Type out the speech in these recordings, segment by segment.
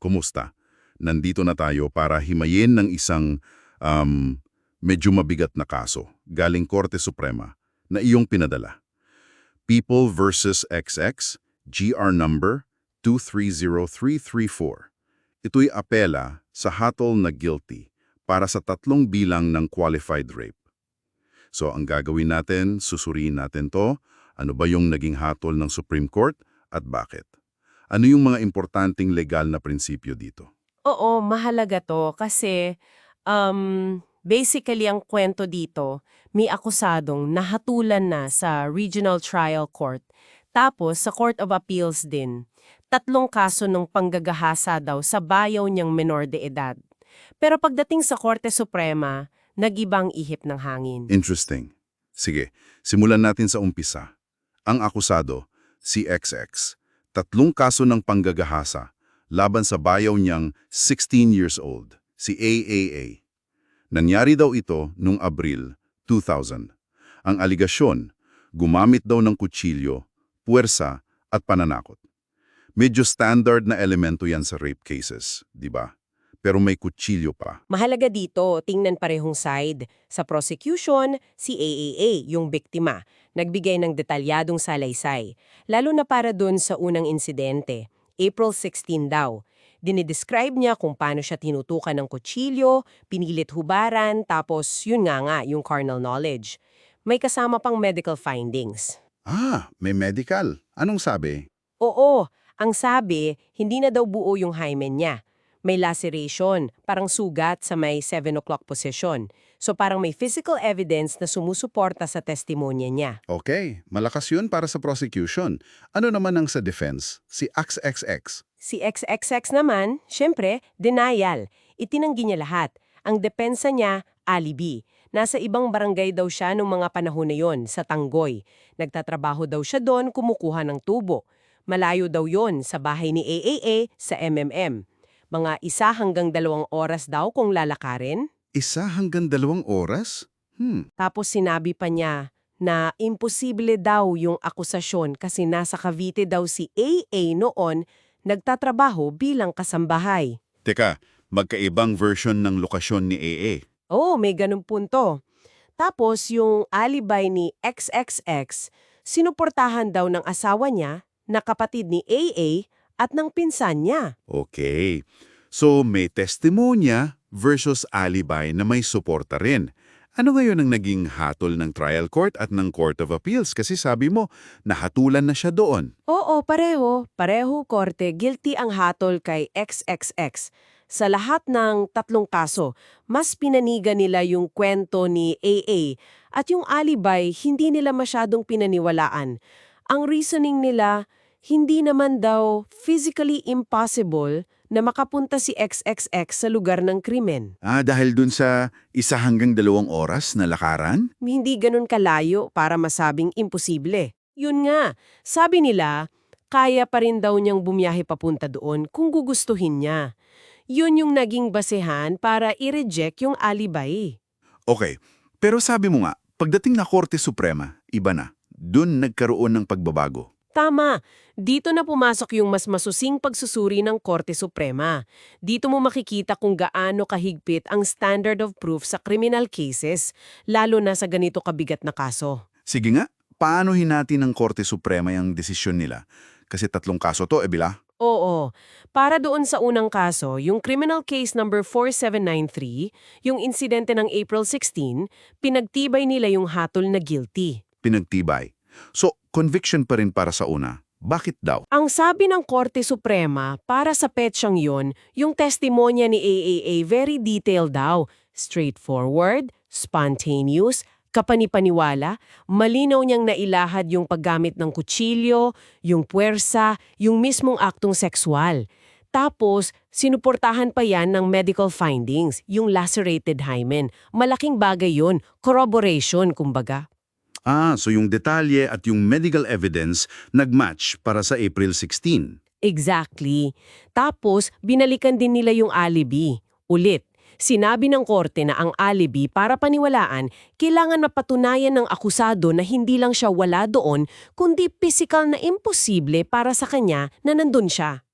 kumusta? Nandito na tayo para himayin ng isang um, medyo mabigat na kaso galing Korte Suprema na iyong pinadala. People versus XX, GR number 230334. Ito'y apela sa hatol na guilty para sa tatlong bilang ng qualified rape. So ang gagawin natin, susuriin natin to, ano ba yung naging hatol ng Supreme Court at bakit? Ano yung mga importanteng legal na prinsipyo dito? Oo, mahalaga to kasi um, basically ang kwento dito, may akusadong nahatulan na sa Regional Trial Court tapos sa Court of Appeals din. Tatlong kaso ng panggagahasa daw sa bayaw niyang menor de edad. Pero pagdating sa Korte Suprema, nagibang ihip ng hangin. Interesting. Sige, simulan natin sa umpisa. Ang akusado, si XX, tatlong kaso ng panggagahasa laban sa bayaw niyang 16 years old, si AAA. Nangyari daw ito noong Abril 2000. Ang aligasyon, gumamit daw ng kutsilyo, puwersa at pananakot. Medyo standard na elemento yan sa rape cases, di ba? Pero may kutsilyo pa. Mahalaga dito, tingnan parehong side. Sa prosecution, si AAA, yung biktima, nagbigay ng detalyadong salaysay, lalo na para dun sa unang insidente, April 16 daw. Dinidescribe niya kung paano siya tinutukan ng kutsilyo, pinilit hubaran, tapos yun nga nga, yung carnal knowledge. May kasama pang medical findings. Ah, may medical. Anong sabi? Oo, ang sabi, hindi na daw buo yung hymen niya. May laceration, parang sugat sa may 7 o'clock position. So parang may physical evidence na sumusuporta sa testimonya niya. Okay, malakas yun para sa prosecution. Ano naman ang sa defense? Si XXX. Si XXX naman, syempre, denial. Itinanggi niya lahat. Ang depensa niya, alibi. Nasa ibang barangay daw siya nung mga panahon na yon, sa Tanggoy. Nagtatrabaho daw siya doon kumukuha ng tubo. Malayo daw yon sa bahay ni AAA sa MMM. Mga isa hanggang dalawang oras daw kung lalakarin. Isa hanggang dalawang oras? Hmm, Tapos sinabi pa niya na imposible daw yung akusasyon kasi nasa Cavite daw si AA noon nagtatrabaho bilang kasambahay. Teka, magkaibang version ng lokasyon ni AA. Oo, may ganung punto. Tapos yung alibay ni XXX, sinuportahan daw ng asawa niya na kapatid ni AA at ng pinsan niya. Okay. So may testimonya versus alibi na may suporta rin. Ano ngayon ang naging hatol ng trial court at ng Court of Appeals? Kasi sabi mo, nahatulan na siya doon. Oo, pareho. Pareho, korte. Guilty ang hatol kay XXX. Sa lahat ng tatlong kaso, mas pinanigan nila yung kwento ni AA at yung alibay hindi nila masyadong pinaniwalaan. Ang reasoning nila, hindi naman daw physically impossible na makapunta si XXX sa lugar ng krimen. ah dahil dun sa isa hanggang dalawang oras na lakaran? Hindi ganun kalayo para masabing imposible. Yun nga, sabi nila, kaya pa rin daw niyang bumiyahe papunta doon kung gugustuhin niya. Yun yung naging basehan para i-reject yung alibay. Okay, pero sabi mo nga, pagdating na Korte Suprema, iba na. Dun nagkaroon ng pagbabago. Tama, dito na pumasok yung mas masusing pagsusuri ng Korte Suprema. Dito mo makikita kung gaano kahigpit ang standard of proof sa criminal cases, lalo na sa ganito kabigat na kaso. Sige nga, paano hinati ng Korte Suprema yung desisyon nila? Kasi tatlong kaso to, eh bila? Oo. Para doon sa unang kaso, yung criminal case number 4793, yung insidente ng April 16, pinagtibay nila yung hatol na guilty. Pinagtibay. So, conviction pa rin para sa una. Bakit daw? Ang sabi ng Korte Suprema, para sa petsyang yon, yung testimonya ni AAA very detailed daw, straightforward, spontaneous, kapanipaniwala, malinaw niyang nailahad yung paggamit ng kutsilyo, yung puwersa, yung mismong aktong sexual. Tapos, sinuportahan pa yan ng medical findings, yung lacerated hymen. Malaking bagay yun, corroboration kumbaga. Ah, so yung detalye at yung medical evidence nagmatch para sa April 16. Exactly. Tapos, binalikan din nila yung alibi. Ulit, sinabi ng korte na ang alibi para paniwalaan, kailangan mapatunayan ng akusado na hindi lang siya wala doon, kundi physical na imposible para sa kanya na nandun siya.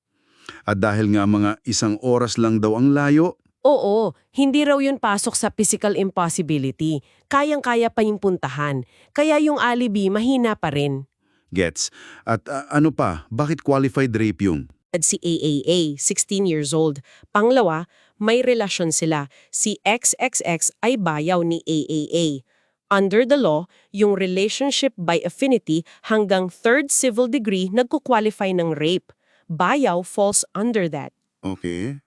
At dahil nga mga isang oras lang daw ang layo, Oo, hindi raw yun pasok sa physical impossibility. Kayang-kaya pa yung puntahan. Kaya yung alibi mahina pa rin. gets. At ah, ano pa, bakit qualified rape yun? At si AAA, 16 years old. Panglawa, may relasyon sila. Si XXX ay bayaw ni AAA. Under the law, yung relationship by affinity hanggang third civil degree nagkukwalify ng rape. Bayaw falls under that. Okay.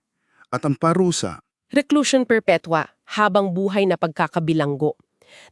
At ang parusa, Reclusion perpetua, habang buhay na pagkakabilanggo.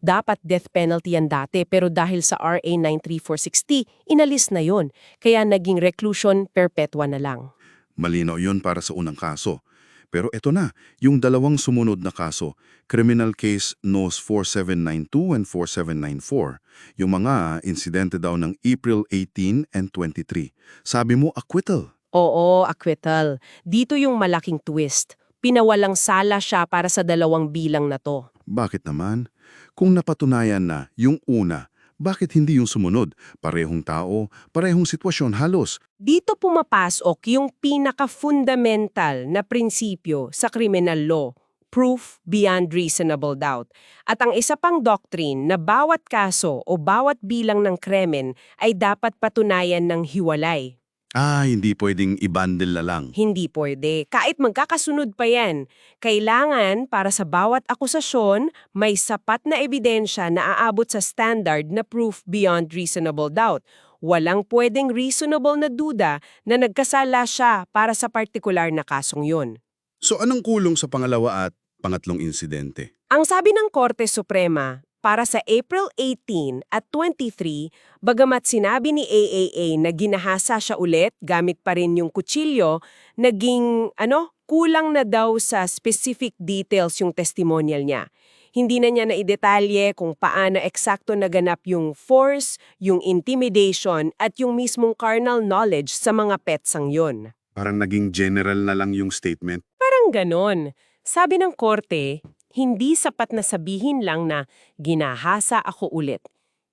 Dapat death penalty yan dati pero dahil sa RA 93460, inalis na yon. Kaya naging reclusion perpetua na lang. malinaw yun para sa unang kaso. Pero ito na, yung dalawang sumunod na kaso, criminal case NOS 4792 and 4794. Yung mga insidente daw ng April 18 and 23. Sabi mo acquittal. Oo, acquittal. Dito yung malaking twist. Pinawalang sala siya para sa dalawang bilang na to. Bakit naman? Kung napatunayan na yung una, bakit hindi yung sumunod? Parehong tao, parehong sitwasyon halos. Dito pumapasok yung pinaka-fundamental na prinsipyo sa criminal law, proof beyond reasonable doubt. At ang isa pang doctrine na bawat kaso o bawat bilang ng kremen ay dapat patunayan ng hiwalay. Ah, hindi pwedeng ibandel na lang. Hindi pwede. Kahit magkakasunod pa yan. Kailangan para sa bawat akusasyon, may sapat na ebidensya na aabot sa standard na proof beyond reasonable doubt. Walang pwedeng reasonable na duda na nagkasala siya para sa partikular na kasong yun. So anong kulong sa pangalawa at pangatlong insidente? Ang sabi ng Korte Suprema, para sa April 18 at 23, bagamat sinabi ni AAA na ginahasa siya ulit gamit pa rin yung kutsilyo, naging ano, kulang na daw sa specific details yung testimonial niya. Hindi na niya naidetalye kung paano eksakto naganap yung force, yung intimidation at yung mismong carnal knowledge sa mga petsang yun. Parang naging general na lang yung statement. Parang ganon. Sabi ng korte, hindi sapat na sabihin lang na ginahasa ako ulit.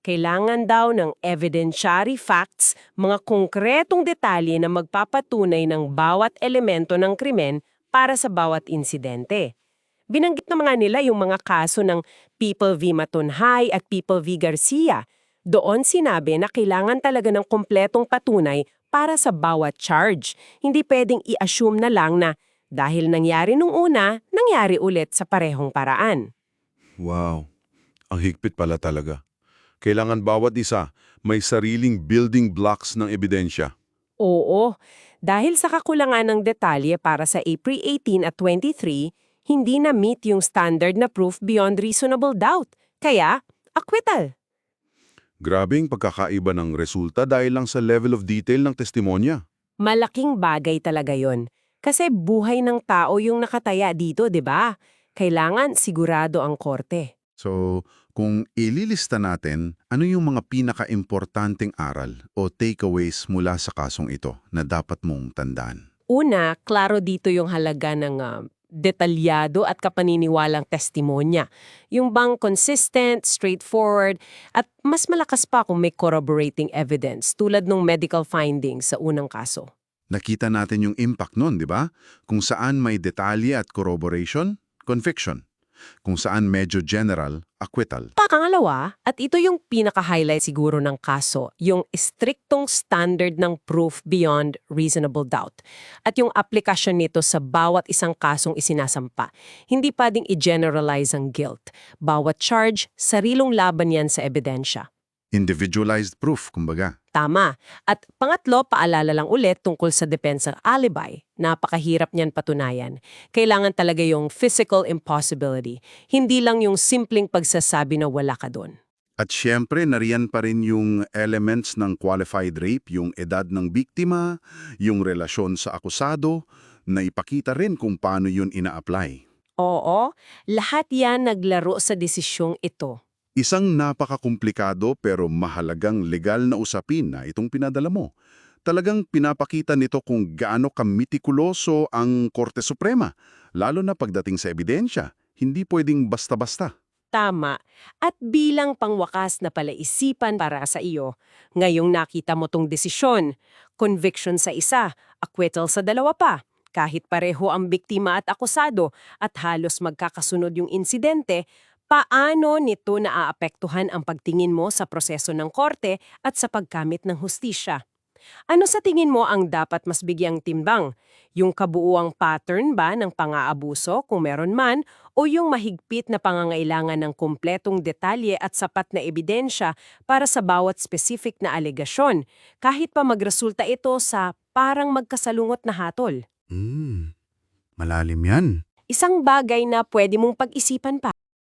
Kailangan daw ng evidentiary facts, mga konkretong detalye na magpapatunay ng bawat elemento ng krimen para sa bawat insidente. Binanggit na mga nila yung mga kaso ng People v. Matunhay at People v. Garcia. Doon sinabi na kailangan talaga ng kompletong patunay para sa bawat charge. Hindi pwedeng i-assume na lang na dahil nangyari nung una, nangyari ulit sa parehong paraan. Wow, ang higpit pala talaga. Kailangan bawat isa may sariling building blocks ng ebidensya. Oo, dahil sa kakulangan ng detalye para sa April 18 at 23, hindi na meet yung standard na proof beyond reasonable doubt. Kaya, acquittal. Grabing pagkakaiba ng resulta dahil lang sa level of detail ng testimonya. Malaking bagay talaga yon. Kasi buhay ng tao yung nakataya dito, di ba? Kailangan sigurado ang korte. So, kung ililista natin, ano yung mga pinaka-importanting aral o takeaways mula sa kasong ito na dapat mong tandaan? Una, klaro dito yung halaga ng ah, detalyado at kapaniniwalang testimonya. Yung bang consistent, straightforward, at mas malakas pa kung may corroborating evidence tulad ng medical findings sa unang kaso. Nakita natin yung impact nun, di ba? Kung saan may detalye at corroboration, conviction. Kung saan medyo general, acquittal. Pangalawa, at ito yung pinaka-highlight siguro ng kaso, yung striktong standard ng proof beyond reasonable doubt. At yung aplikasyon nito sa bawat isang kasong isinasampa. Hindi pwedeng i-generalize ang guilt. Bawat charge, sarilong laban yan sa ebidensya. Individualized proof, kumbaga. Tama. At pangatlo, paalala lang ulit tungkol sa depensang alibi. Napakahirap niyan patunayan. Kailangan talaga yung physical impossibility. Hindi lang yung simpleng pagsasabi na wala ka doon. At syempre, nariyan pa rin yung elements ng qualified rape, yung edad ng biktima, yung relasyon sa akusado, na ipakita rin kung paano yun ina-apply. Oo, lahat yan naglaro sa desisyong ito. Isang napakakomplikado pero mahalagang legal na usapin na itong pinadala mo. Talagang pinapakita nito kung gaano kamitikuloso ang Korte Suprema, lalo na pagdating sa ebidensya. Hindi pwedeng basta-basta. tama at bilang pangwakas na palaisipan para sa iyo. Ngayong nakita mo tong desisyon, conviction sa isa, acquittal sa dalawa pa. Kahit pareho ang biktima at akusado at halos magkakasunod yung insidente, paano nito naaapektuhan ang pagtingin mo sa proseso ng korte at sa pagkamit ng hustisya? Ano sa tingin mo ang dapat mas bigyang timbang? Yung kabuuang pattern ba ng pang-aabuso kung meron man o yung mahigpit na pangangailangan ng kumpletong detalye at sapat na ebidensya para sa bawat specific na alegasyon, kahit pa magresulta ito sa parang magkasalungot na hatol? Hmm, malalim yan. Isang bagay na pwede mong pag-isipan pa.